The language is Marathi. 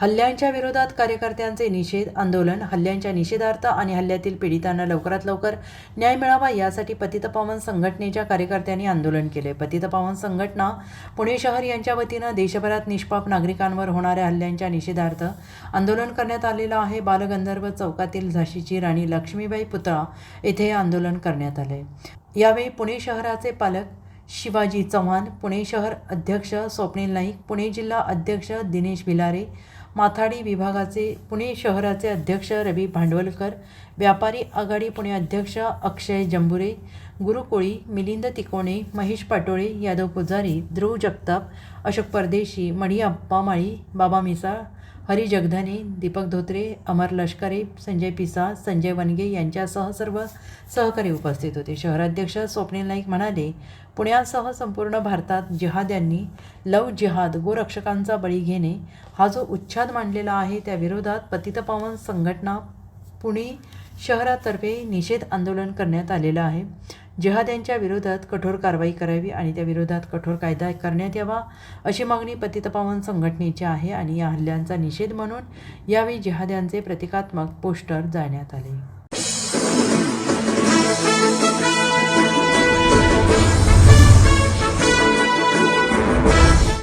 हल्ल्यांच्या विरोधात कार्यकर्त्यांचे निषेध आंदोलन हल्ल्यांच्या निषेधार्थ आणि हल्ल्यातील पीडितांना लवकरात लवकर न्याय मिळावा यासाठी पतितपावन संघटनेच्या कार्यकर्त्यांनी आंदोलन केले. पतितपावन संघटना पुणे शहर यांच्या वतीनं देशभरात निष्पाप नागरिकांवर होणाऱ्या हल्ल्यांच्या निषेधार्थ आंदोलन करण्यात आलेलं आहे. बालगंधर्व चौकातील झाशीची राणी लक्ष्मीबाई पुतळा येथे आंदोलन करण्यात आले. यावेळी पुणे शहराचे पालक शिवाजी चव्हाण पुणे शहर अध्यक्ष स्वप्नील नाईक पुणे जिल्हा अध्यक्ष दिनेश भिलारे माथाडी विभागाचे पुणे शहराचे अध्यक्ष रवी भांडवलकर व्यापारी आघाडी पुणे अध्यक्ष अक्षय जंबुरे गुरुकोळी मिलिंद तिकोणे महेश पाटोळे यादव पुजारी ध्रुव जगताप अशोक परदेशी मणी अप्पामाळी बाबा मिसाळ हरी जगधने दीपक धोत्रे अमर लष्करे संजय पिसा संजय वनगे यांच्यासह सर्व सहकारी उपस्थित होते. शहराध्यक्ष स्वप्नील नाईक म्हणाले पुण्यासह संपूर्ण भारतात जिहाद्यांनी लव जिहाद गोरक्षकांचा बळी घेणे हा जो उच्छाद मांडलेला आहे त्याविरोधात पतितपावन संघटना पुणे शहरातर्फे निषेध आंदोलन करण्यात आलेलं आहे. जहाद्यांच्या विरोधात कठोर कारवाई करावी आणि त्या विरोधात कठोर कायदा करण्यात यावा अशी मागणी पतितपावन संघटनेची आहे आणि या हल्ल्यांचा निषेध म्हणून यावेळी जिहाद्यांचे प्रतिकात्मक पोस्टर जाळण्यात आले.